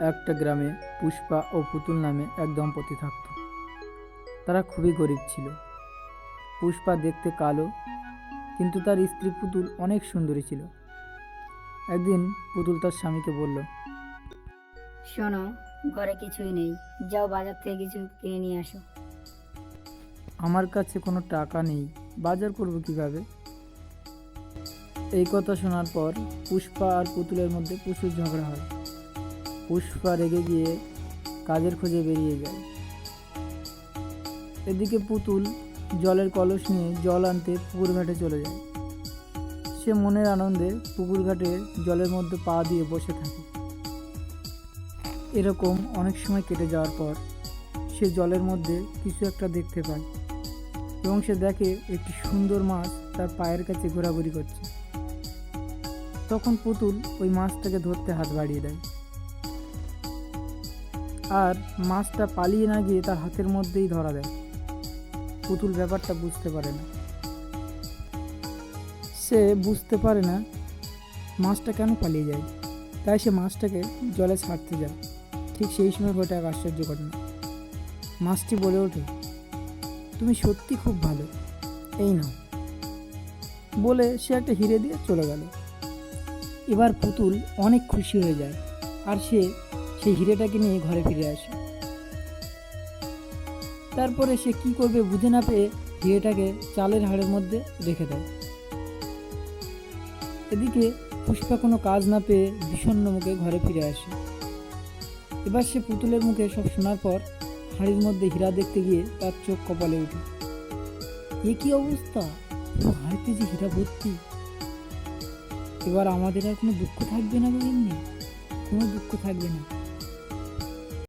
একটা গ্রামে পুষ্পা ও পুতুল নামে এক দম্পতি থাকত। তারা খুবই গরিব ছিল। পুষ্পা দেখতে কালো কিন্তু তার স্ত্রী পুতুল অনেক সুন্দরী ছিল। একদিন পুতুল তার স্বামীকে বলল শোনো ঘরে কিছুই নেই। যাও বাজার থেকে কিছু কিনে নিয়ে আসো। আমার কাছে কোনো টাকা নেই। বাজার করব কীভাবে? এই কথা শোনার পর পুষ্পা আর পুতুলের মধ্যে প্রচুর ঝগড়া হয়। পুষ্পা রেগে গিয়ে কাজের খোঁজে বেরিয়ে যায়। এদিকে পুতুল জলের কলস নিয়ে জল আনতে পুকুর ঘাটে চলে যায়। সে মনের আনন্দে পুকুর ঘাটে জলের মধ্যে পা দিয়ে বসে থাকে। এরকম অনেক সময় কেটে যাওয়ার পর সে জলের মধ্যে কিছু একটা দেখতে পায় এবং সে দেখে একটি সুন্দর মাছ তার পায়ের কাছে ঘোরাঘুরি করছে। তখন পুতুল ওই মাছটাকে ধরতে হাত বাড়িয়ে দেয়। আর মাছটা পালিয়ে না গিয়ে তার হাতের মধ্যেই ধরা দেয়। পুতুল ব্যাপারটা বুঝতে পারে না। সে বুঝতে পারে না মাছটা কেন পালিয়ে যায়। তাই সে মাছটাকে জলে ছাড়তে যায়। ঠিক সেই সময় ঘটে এক আশ্চর্য ঘটনা। মাছটি বলে ওঠে, তুমি সত্যি খুব ভালো। এই নাও। বলে সে একটা হিরে দিয়ে চলে গেল। এবার পুতুল অনেক খুশি হয়ে যায়। আর সে সেই হিরেটাকে নিয়ে ঘরে ফিরে আসে। তারপরে সে কি করবে বুঝে না পেয়ে হিরেটাকে চালের হাড়ের মধ্যে রেখে দেয়। এদিকে পুষ্পা কোনো কাজ না পেয়ে বিষণ্ণ মুখে ঘরে ফিরে আসে। এবার সে পুতুলের মুখে সব শোনার পর হাড়ির মধ্যে হীরা দেখতে গিয়ে তার চোখ কপালে ওঠে। এ কি অবস্থা? হাড়িতে যে হীরা ভর্তি। এবার আমাদের আর কোনো দুঃখ থাকবে না এমনি কোনো দুঃখ থাকবে না।